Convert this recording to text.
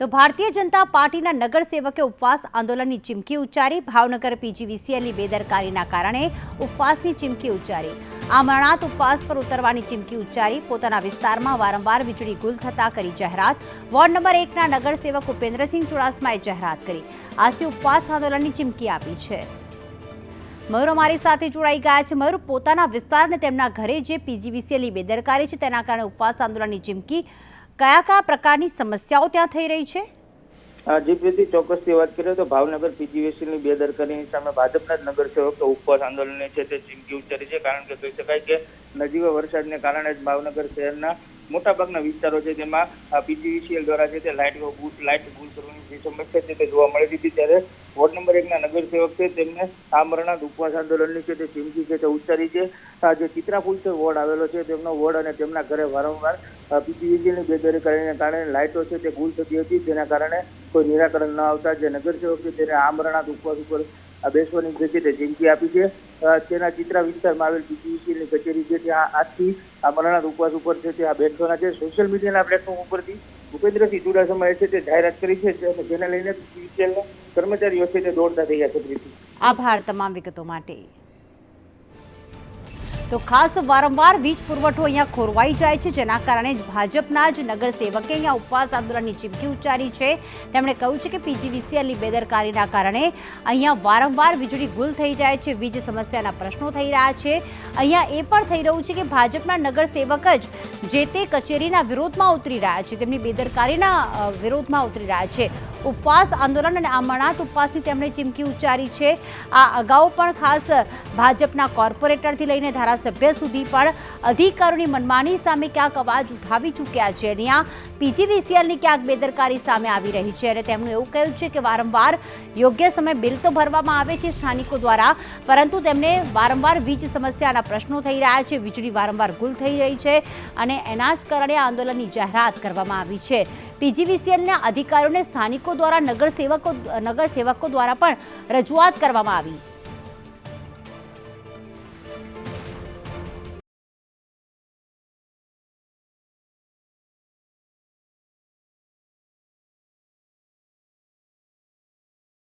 તો ભારતીય જનતા પાર્ટીના નગરસેવકે ઉપવાસ આંદોલનની ચીમકી ઉચ્ચારી. ભાવનગર પીજીવીસીએલની બેદરકારીના કારણે ઉપવાસની ચીમકી ઉચ્ચારી. આમરણાથ ઉપવાસ પર ઉતરવાની ચીમકી ઉચ્ચારી. પોતાના વિસ્તારમાં વારંવાર વીજળી ગુલ થતા કરી જાહેરાત. વોર્ડ નંબર એકના નગરસેવક ઉપેન્દ્રસિંહ ચુડાસમાએ જાહેરાત કરી. આજથી ઉપવાસ આંદોલનની ચીમકી આપી છે. મયુર અમારી સાથે જોડાઈ ગયા છે. મયુર, પોતાના વિસ્તારને તેમના ઘરે જે પીજીવીસીએલની બેદરકારી છે, તેના કારણે ઉપવાસ આંદોલનની ચીમકી કયા કયા પ્રકારની સમસ્યાઓ ત્યાં થઈ રહી છે? પ્રીતિ ચોક્કસથી વાત કરીએ તો ભાવનગર પીજીવીસીની બેદરકારીની સામે ભાજપના જ નગરસેવકો ઉપવાસ આંદોલન છે તે ચીમકી ઉચ્ચારી છે. કારણ કે કહી શકાય કે નજીવા વરસાદને કારણે જ ભાવનગર શહેરના મોટાભાગના વિસ્તારો છે તેમાં પીજીવીસીએલ દ્વારા છે તે લાઇટ લાઇટ ગુલ કરવાની જે સમસ્યા છે તે જોવા મળી હતી ત્યારે વોર્ડ નંબર એકના નગરસેવક છે, તેમને આમરણાથ ઉપવાસ આંદોલનની છે તે ચીમકી છે તે ઉચ્ચારી છે. જે ચિત્રાપુલ છે, વોર્ડ આવેલો છે, તેમનો વોર્ડ અને તેમના ઘરે વારંવાર પીજીવીસીએલની બેદરકારીને કારણે લાઇટો છે તે ગુલ થતી હતી, જેના કારણે કોઈ નિરાકરણ ન આવતા. જે નગરસેવક છે, તેને આમરણાથ ઉપવાસ ઉપર આ બેસવાની જગ્યાએ જિંદગી આપી છે. તેના ચિત્રા વિસ્તારમાં આવેલ બીજીસીની કચેરી છે ત્યાં આજથી આ મરણા ઉપવાસ ઉપર છે ત્યાં બેસવાના છે. સોશિયલ મીડિયાના પ્લેટફોર્મ ઉપરથી ભૂપેન્દ્રસિંહ ચુડાસમાએ છે તે જાહેરાત કરી છે જેને લઈને બીજીસીએલના કર્મચારીઓ છે તે દોડતા થઈ ગયા છે આભાર તમામ વિગતો માટે. તો ખાસ વારંવાર વીજ પુરવઠો અહીંયા ખોરવાઈ જાય છે, જેના કારણે જ ભાજપના જ નગરસેવકે અહીંયા ઉપવાસ આંદોલનની ચીમકી ઉચ્ચારી છે. તેમણે કહ્યું છે કે પીજીવીસીએલની બેદરકારીના કારણે અહીંયા વારંવાર વીજળી ગુલ થઈ જાય છે, વીજ સમસ્યાના પ્રશ્નો થઈ રહ્યા છે. અહીંયા એ પણ થઈ રહ્યું છે કે ભાજપના નગરસેવક જ જે તે કચેરીના વિરોધમાં ઉતરી રહ્યા છે, તેમની બેદરકારીના વિરોધમાં ઉતરી રહ્યા છે. ઉપવાસ આંદોલન અને આમરણાથ ઉપવાસની તેમણે ચીમકી ઉચ્ચારી છે. આ અગાઉ પણ ખાસ ભાજપના કોર્પોરેટરથી લઈને ધારાસભ્ય સુધી પણ અધિકારીઓની મનમાની સામે ક્યાંક અવાજ ઉઠાવી ચૂક્યા છે અને આ પીજીવીસીએલની ક્યાંક બેદરકારી સામે આવી રહી છે અને તેમનું એવું કહ્યું છે કે વારંવાર યોગ્ય સમય બિલ તો ભરવામાં આવે છે સ્થાનિકો દ્વારા, પરંતુ તેમને વારંવાર વીજ સમસ્યાના પ્રશ્નો થઈ રહ્યા છે, વીજળી વારંવાર ગુલ થઈ રહી છે અને એના જ કારણે આંદોલનની જાહેરાત કરવામાં આવી છે. પીજીવીસીએલના અધિકારીઓને સ્થાનિકો દ્વારા નગરસેવકો નગરસેવકો દ્વારા પણ રજૂઆત કરવામાં આવી.